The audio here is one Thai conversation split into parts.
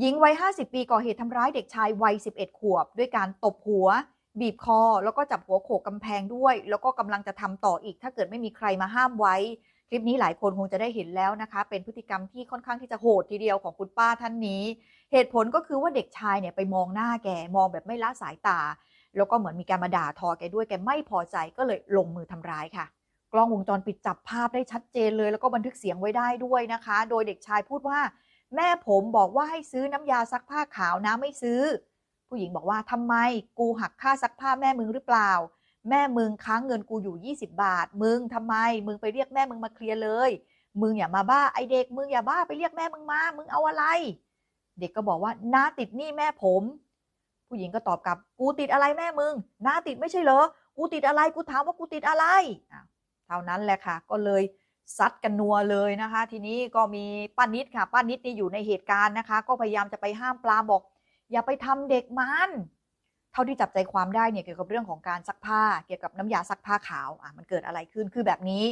หญิงวัย 50 ปีก่อเหตุทำร้ายเด็กชายวัย 11 ขวบ ด้วยการตบหัว บีบคอ แล้วก็จับหัวโขกกำแพงด้วย แล้วก็กำลังจะทำต่ออีก ถ้าเกิดไม่มีใครมาห้ามไว้ คลิปนี้หลายคนคงจะได้เห็นแล้วนะคะ เป็นพฤติกรรมที่ค่อนข้างที่จะโหดทีเดียวของคุณป้าท่านนี้ เหตุผลก็คือว่าเด็กชายเนี่ยไปมองหน้าแกมองแบบไม่ละสายตา แล้วก็เหมือนมีการมาด่าทอแกด้วยแกไม่พอใจก็เลยลงมือทำร้ายค่ะกล้องวงจรปิดจับภาพได้ชัดเจนเลย แล้วก็บันทึกเสียงไว้ได้ด้วยนะคะ โดยเด็กชายพูดว่า แม่ผมบอกว่าให้ซื้อน้ำยาซักผ้าขาวนะไม่ซื้อ ผู้หญิงบอกว่าทำไมกูหักค่าซักผ้าแม่มึงหรือเปล่า แม่มึงค้างเงินกูอยู่ 20 บาท มึงทำไม มึงไปเรียกแม่มึงมาเคลียร์เลย มึงอย่ามาบ้าไอเด็กมึงอย่าบ้าไปเรียกแม่มึงมา มึงเอาอะไร เด็กก็บอกว่าน้าติดหนี้แม่ผม ผู้หญิงก็ตอบกลับกูติดอะไรแม่มึงน้าติดไม่ใช่เหรอกูติดอะไรกูถามว่ากูติดอะไรอะเท่านั้นแหละค่ะ ก็เลย ซัดกันนัวเลยนะคะ ทีนี้ก็มีป้านิดค่ะป้านิดนี่อยู่ในเหตุการณ์นะคะ ก็พยายามจะไปห้ามปลาบอก อย่าไปทำเด็กมันเท่าที่จับใจความได้เนี่ยเกี่ยวกับเรื่องของการซักผ้า เกี่ยวกับน้ำยาซักผ้าขาวอะมันเกิดอะไรขึ้นคือแบบนี้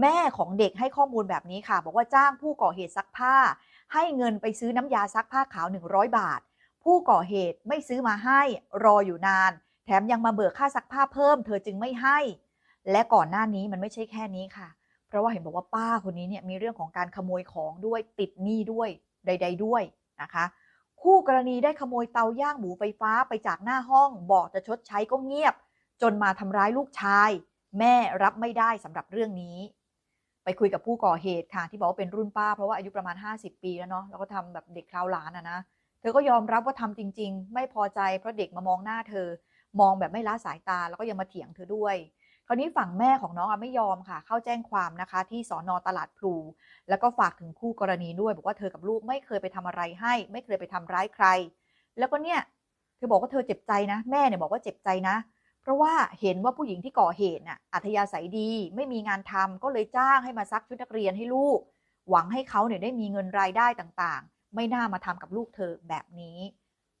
แม่ของเด็กให้ข้อมูลแบบนี้ค่ะ บอกว่าจ้างผู้ก่อเหตุซักผ้า ให้เงินไปซื้อน้ำยาซักผ้าขาว 100 บาท ผู้ก่อเหตุไม่ซื้อมาให้รออยู่นาน แถมยังมาเบิกค่าซักผ้าเพิ่ม เธอจึงไม่ให้ และก่อนหน้านี้มันไม่ใช่แค่นี้ค่ะ ราะว่าเห็นบอกว่าป้าคนนี้เนี่ยมีเรื่องของการขโมยของด้วยติดหนี้ด้วยใด ๆ ด้วยนะคะ คู่กรณีได้ขโมยเตาย่างหมูไฟฟ้าไปจากหน้าห้อง บอกจะชดใช้ก็เงียบ จนมาทำร้ายลูกชาย แม่รับไม่ได้สำหรับเรื่องนี้ ไปคุยกับผู้ก่อเหตุค่ะ ที่บอกว่าเป็นรุ่นป้าเพราะว่าอายุประมาณ 50 ปีแล้วเนาะแล้วก็ทำแบบเด็กคราวหลานอะนะเธอก็ยอมรับว่าทำจริง ๆ ไม่พอใจเพราะเด็กมามองหน้าเธอ มองแบบไม่ละสายตาแล้วก็ยังมาเถียงเธอด้วย คราวนี้ฝั่งแม่ของน้องอไม่ยอมค่ะ เข้าแจ้งความนะคะที่สอนอตลาดพลู แล้วก็ฝากถึงคู่กรณีด้วย บอกว่าเธอกับลูกไม่เคยไปทำอะไรให้ ไม่เคยไปทำร้ายใคร แล้วก็เนี่ยเธอบอกว่าเธอเจ็บใจนะ แม่เนี่ยบอกว่าเจ็บใจนะ เพราะว่าเห็นว่าผู้หญิงที่ก่อเหตุน่ะอัธยาศัยดี ไม่มีงานทำก็เลยจ้างให้มาซักชุดนักเรียนให้ลูก หวังให้เขาเนี่ยได้มีเงินรายได้ต่างๆ ไม่น่ามาทำกับลูกเธอแบบนี้